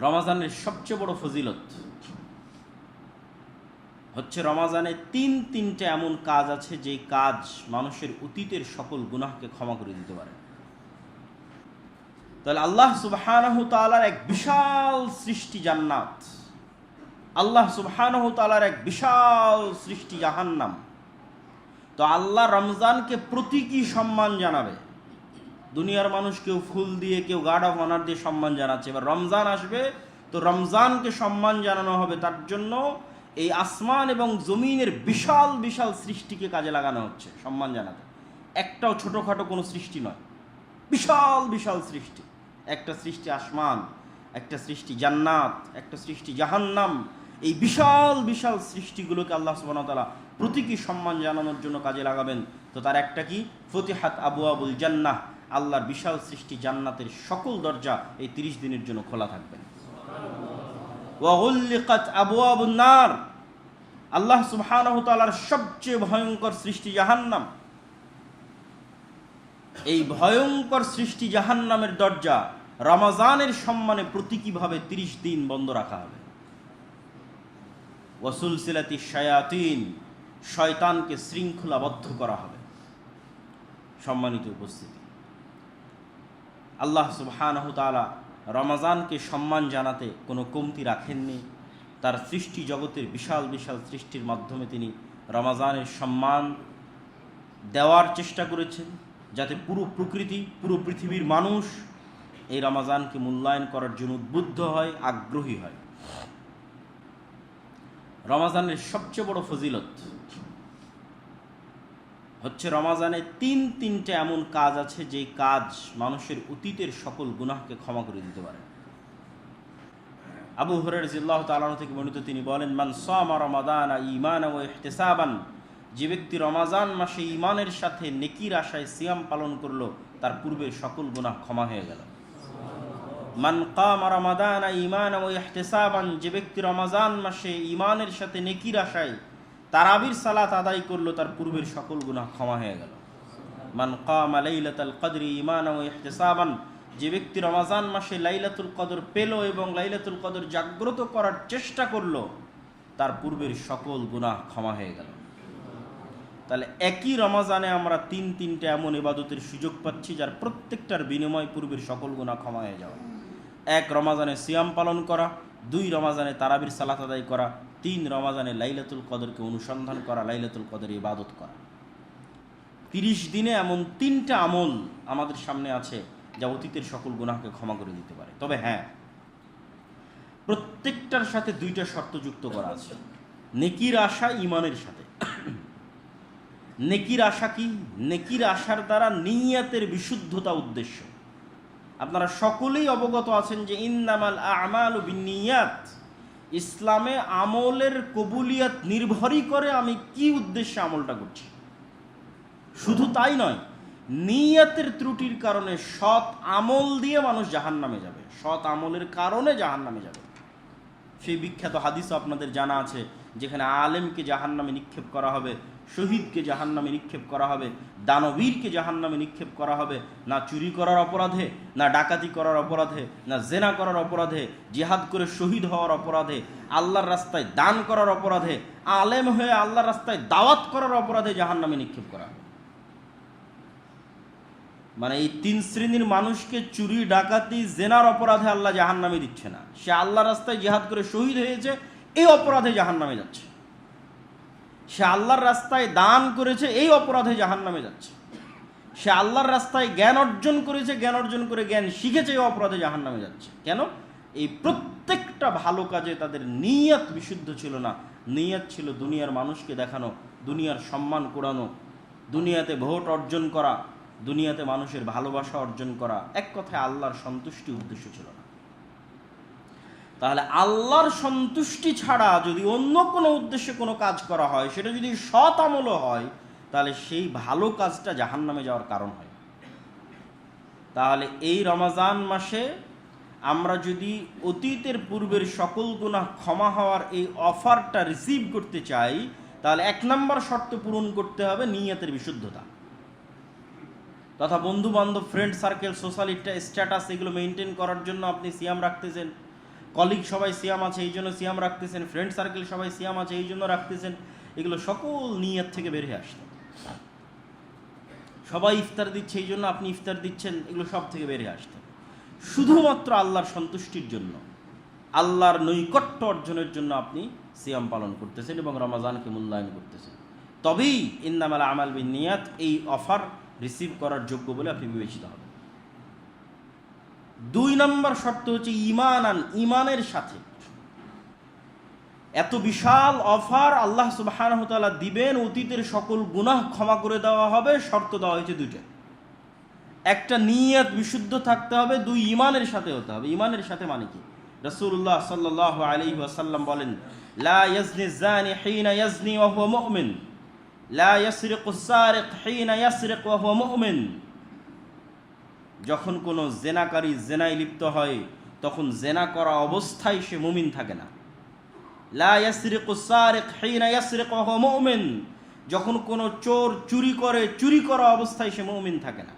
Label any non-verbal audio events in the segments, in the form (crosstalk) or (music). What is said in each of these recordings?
রমাজানের সবচেয়ে বড় ফজিলত হচ্ছে রমাজানে তিন তিনটে এমন কাজ আছে যে কাজ মানুষের অতীতের সকল গুনাহকে ক্ষমা করে দিতে পারে। তাহলে আল্লাহ তাআলার এক বিশাল সৃষ্টি জান্নাত। আল্লাহ সুবহানাহু তাআলার এক বিশাল সৃষ্টি জাহান্নাম। তো আল্লাহ রমজানকে প্রতীকী সম্মান জানাবে। দুনিয়ার মানুষ কেউ ফুল দিয়ে, কেউ গার্ড অফ অনার দিয়ে সম্মান জানাচ্ছে। এবার রমজান আসবে, তো রমজানকে সম্মান জানানো হবে, তার জন্য এই আসমান এবং জমিনের বিশাল বিশাল সৃষ্টিকে কাজে লাগানো হচ্ছে, সম্মান জানাতে। একটাও ছোটোখাটো কোনো সৃষ্টি নয়। বিশাল বিশাল সৃষ্টি। একটা সৃষ্টি আসমান, একটা সৃষ্টি জান্নাত, একটা সৃষ্টি জাহান্নাম। এই বিশাল বিশাল সৃষ্টিগুলোকে আল্লাহ সুবাহতালা প্রতীকী সম্মান জানানোর জন্য কাজে লাগাবেন। তো তার একটা কি? ফতিহাত আবু আবুল জান্নাহ। আল্লাহর বিশাল সৃষ্টি জান্নাতের সকল দরজা এই তিরিশ দিনের জন্য খোলা থাকবেন আল্লাহ সুবহানাহু সবচেয়ে ভয়ঙ্কর সৃষ্টি জাহান্নাম। এই ভয়ঙ্কর সৃষ্টি জাহান্নামের দরজা রমাজানের সম্মানে প্রতীকীভাবে তিরিশ দিন বন্ধ রাখা হবে। ওয়াসুল সিলাতি শায়াতিন, শয়তানকে শৃঙ্খলাবদ্ধ করা হবে। সম্মানিত উপস্থিতি। আল্লাহ তাআলা রমাজানকে সম্মান জানাতে কোনো কমতি রাখেননি। তার সৃষ্টি জগতের বিশাল বিশাল সৃষ্টির মাধ্যমে তিনি রমাজানের সম্মান দেওয়ার চেষ্টা করেছেন, যাতে পুরো প্রকৃতি, পুরো পৃথিবীর মানুষ এই রমাজানকে মূল্যায়ন করার জন্য উদ্বুদ্ধ হয়, আগ্রহী হয়। রমাজানের সবচেয়ে বড় ফজিলত হচ্ছে রমাজানে তিন তিনটে এমন কাজ আছে যে কাজ মানুষের অতীতের সকল গুনাহকে ক্ষমা করে দিতে পারে। আবু হরের জিল্লাহ তালানো থেকে বর্ণিত তিনি বলেন, মান সামা রমাদান ইমান ও ইহতেসাবান যে ব্যক্তি রমাজান মাসে ইমানের সাথে নেকির আশায় সিয়াম পালন করল, তার পূর্বে সকল গুনাহ ক্ষমা হয়ে গেল। মান কাম রমাদান ইমান ও ইহতেসাবান যে ব্যক্তি রমাজান মাসে ইমানের সাথে নেকির আশায় তারাবির সালাত আদায় করল, তার পূর্বের সকল গুনাহ ক্ষমা হয়ে গেল। মান কাম লাইলাতাল কদরি ইমান ও ইহতেসাবান, যে ব্যক্তি রমাজান মাসে লাইলাতুল কদর পেল এবং লাইলাতুল কদর জাগ্রত করার চেষ্টা করল, তার পূর্বের সকল গুনাহ ক্ষমা হয়ে গেল। তাহলে একই রমাজানে আমরা তিন তিনটে এমন ইবাদতের সুযোগ পাচ্ছি, যার প্রত্যেকটার বিনিময় পূর্বের সকল গুণা ক্ষমা হয়ে যাওয়া। এক রমাজানে সিয়াম পালন করা, দুই রমাজানে তারাবির সালাত আদায় করা তিন রমাজানে লাইলাতুল কদরকে অনুসন্ধান করা, লাইলাতুল কদর ইবাদত করা। তিরিশ দিনে এমন তিনটা আমল আমাদের সামনে আছে যা অতীতের সকল গুনাহকে ক্ষমা করে দিতে পারে। তবে হ্যাঁ প্রত্যেকটার সাথে দুইটা শর্ত যুক্ত করা আছে। নেকির আশা ইমানের সাথে। নেকির আশা কি? নেকির আশার দ্বারা নিয়াতের বিশুদ্ধতা উদ্দেশ্য। আপনারা সকলেই অবগত আছেন যে ইন্নামাল আমাল বিনিয়াত। ইসলামে আমলের কবুলিয়াত নির্ভরই করে আমি কি উদ্দেশ্যে আমলটা করছি। শুধু তাই নয়, নিয়াতের ত্রুটির কারণে সৎ আমল দিয়ে মানুষ জাহান নামে যাবে। সৎ আমলের কারণে জাহান নামে যাবে। সেই বিখ্যাত হাদিসও আপনাদের জানা আছে, যেখানে আলেমকে জাহান নামে নিক্ষেপ করা হবে। শহীদকে জাহান নামে নিক্ষেপ করা হবে, দানবীরকে জাহান নামে নিক্ষেপ করা হবে, না চুরি করার অপরাধে, না ডাকাতি করার অপরাধে, না জেনা করার অপরাধে, জিহাদ করে শহীদ হওয়ার অপরাধে, আল্লাহর রাস্তায় দান করার অপরাধে, আলেম হয়ে আল্লাহর রাস্তায় দাওয়াত করার অপরাধে জাহান নামে নিক্ষেপ করা। হবে মানে এই তিন শ্রেণির মানুষকে চুরি, ডাকাতি, জেনার অপরাধে আল্লাহ জাহান নামে দিচ্ছে না। সে আল্লাহ রাস্তায় জিহাদ করে শহীদ হয়েছে, এই অপরাধে জাহান নামে যাচ্ছে। সে আল্লাহর রাস্তায় দান করেছে, এই অপরাধে জাহান নামে যাচ্ছে। সে আল্লাহর রাস্তায় জ্ঞান অর্জন করেছে, জ্ঞান অর্জন করে জ্ঞান শিখেছে, এই অপরাধে জাহান নামে যাচ্ছে। কেন? এই প্রত্যেকটা ভালো কাজে তাদের নিয়ত বিশুদ্ধ ছিল না। নিয়ত ছিল দুনিয়ার মানুষকে দেখানো, দুনিয়ার সম্মান কোরানো দুনিয়াতে ভোট অর্জন করা, দুনিয়াতে মানুষের ভালোবাসা অর্জন করা। এক কথায় আল্লাহর সন্তুষ্টি উদ্দেশ্য ছিল না। তাহলে আল্লাহর সন্তুষ্টি ছাড়া যদি অন্য কোনো উদ্দেশ্যে কোনো কাজ করা হয়, সেটা যদি সৎ আমলও হয়, তাহলে সেই ভালো কাজটা জাহান নামে যাওয়ার কারণ হয়। তাহলে এই রমাজান মাসে আমরা যদি অতীতের পূর্বের সকল গুণা ক্ষমা হওয়ার এই অফারটা রিসিভ করতে চাই, তাহলে এক নম্বর শর্ত পূরণ করতে হবে নিয়তের বিশুদ্ধতা। তথা বন্ধু বান্ধব ফ্রেন্ড সার্কেল সোশ্যাল স্ট্যাটাস এগুলো মেনটেন করার জন্য আপনি সিয়াম রাখতেছেন। কলিগ সবাই সিয়াম আছে, এই জন্য সিয়াম রাখতেছেন ফ্রেন্ড সার্কেল সবাই সিয়াম আছে, এই জন্য রাখতেছেন। এগুলো সকল নিয়ত থেকে বের হয়ে আসতে সবাই ইফতার দিচ্ছে, এই জন্য আপনি ইফতার দিচ্ছেন, এগুলো সব থেকে বের হয়ে আসতে শুধুমাত্র আল্লাহর সন্তুষ্টির জন্য, আল্লাহর নৈকট্য অর্জনের জন্য আপনি সিয়াম পালন করতেছেন এবং রমাজানকে মূল্যায়ন করতেছেন। তবেই ইন্নামাল আমাল বিন নিয়াত, এই অফার রিসিভ করার যোগ্য বলে আপনি বিবেচিত হবেন। দুই নম্বর শর্ত হচ্ছে ইমান আন ইমানের সাথে। এত বিশাল অফার আল্লাহ সুবাহানহ তাআলা দিবেন, অতীতের সকল গুনাহ ক্ষমা করে দেওয়া হবে, শর্ত দেওয়া হয়েছে দুইটা। একটা নিয়ত বিশুদ্ধ থাকতে হবে, দুই ইমানের সাথে হতে হবে। ইমানের সাথে মানে কি? রসুল্লাহ সাল্লাহ আলী ওয়াসাল্লাম বলেন, লা ইয়াজনি ইয়াজনি লা যখন কোনো জেনাকারী জেনায় লিপ্ত হয়, তখন জেনা করা অবস্থায় সে মুমিন থাকে না। যখন কোনো চোর চুরি করে, চুরি করা অবস্থায় সে মুমিন থাকে না।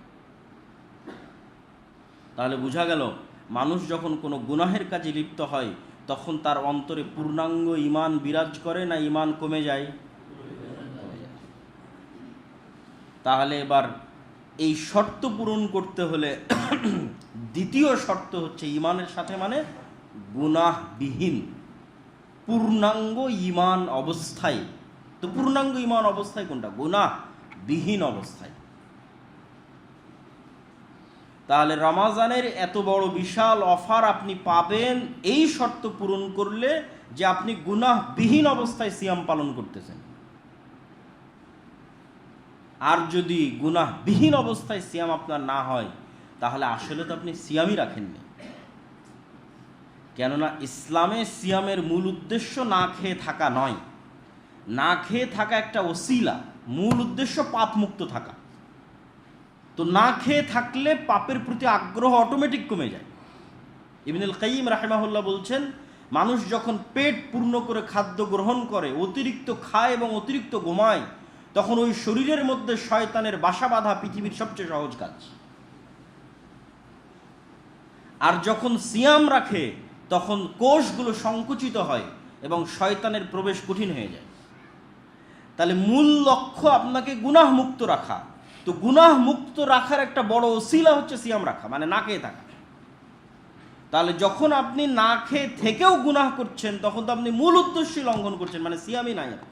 তাহলে বোঝা গেল, মানুষ যখন কোনো গুনাহের কাজে লিপ্ত হয়, তখন তার অন্তরে পূর্ণাঙ্গ ইমান বিরাজ করে না ইমান কমে যায়। তাহলে এবার এই শর্ত পূরণ করতে হলে (clears throat) দ্বিতীয় শর্ত হচ্ছে ইমানের সাথে মানে গুনাহবিহীন। পূর্ণাঙ্গ ইমান অবস্থায়। তো পূর্ণাঙ্গ ইমান অবস্থায় কোনটা? গুনাহবিহীন অবস্থায়। তাহলে রমাজানের এত বড় বিশাল অফার আপনি পাবেন, এই শর্ত পূরণ করলে যে আপনি গুনাহবিহীন অবস্থায় সিয়াম পালন করতেছেন। আর যদি গুনাহবিহীন অবস্থায় সিয়াম আপনার না হয়, তাহলে আসলে তো আপনি সিয়ামই রাখেননি। কেননা ইসলামে সিয়ামের মূল উদ্দেশ্য না খেয়ে থাকা নয়। না খেয়ে থাকা একটা ওসিলা, মূল উদ্দেশ্য পাপ মুক্ত থাকা। তো না খেয়ে থাকলে পাপের প্রতি আগ্রহ অটোমেটিক কমে যায়। ইবনুল কাইম রাহেমাহুল্লাহ বলছেন, মানুষ যখন পেট পূর্ণ করে খাদ্য গ্রহণ করে, অতিরিক্ত খায় এবং অতিরিক্ত ঘুমায় তখন ওই শরীরের মধ্যে শয়তানের বাসা বাঁধা পৃথিবীর সবচেয়ে সহজ কাজ। আর যখন সিয়াম রাখে, তখন কোষগুলো সংকুচিত হয় এবং শয়তানের প্রবেশ কঠিন হয়ে যায়। তাহলে মূল লক্ষ্য আপনাকে গুনাহ মুক্ত রাখা। তো গুনাহ মুক্ত রাখার একটা বড় ওসিলা হচ্ছে সিয়াম রাখা মানে না খেয়ে থাকা। তাহলে যখন আপনি না খেয়ে থেকেও গুনাহ করছেন, তখন তো আপনি মূল উদ্দেশ্যই লঙ্ঘন করছেন মানে সিয়ামই নাই আর।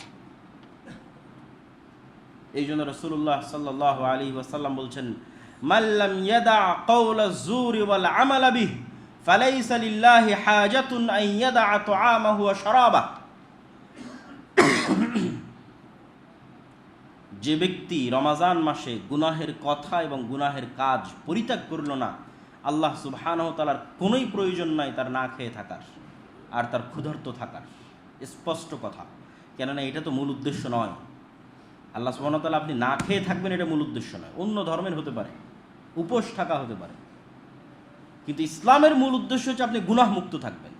এই জন্য রসুল্লাহ সাল্লাহ আলী ওয়াসাল্লাম বলছেন মাল্লাম ইয়াদা জুরি ওয়াল আমালা বিহ, ফালাইসা লিল্লাহি হাজাতুন আন ইয়াদা তুআমাহু ওয়া শারাবাহ। যে ব্যক্তি রমাজান মাসে গুনাহের কথা এবং গুনাহের কাজ পরিত্যাগ করল না, আল্লাহ সুবহানাহু ওয়া তাআলার কোনোই প্রয়োজন নাই তার না খেয়ে থাকার, আর তার ক্ষুধার্ত থাকার। স্পষ্ট কথা। কেননা এটা তো মূল উদ্দেশ্য নয়। আল্লাহ তাআলা আপনি না খেয়ে থাকবেন এটা মূল উদ্দেশ্য নয়। অন্য ধর্মের হতে পারে, উপোস থাকা হতে পারে। কিন্তু ইসলামের মূল উদ্দেশ্য হচ্ছে আপনি গুনাহ মুক্ত থাকবেন।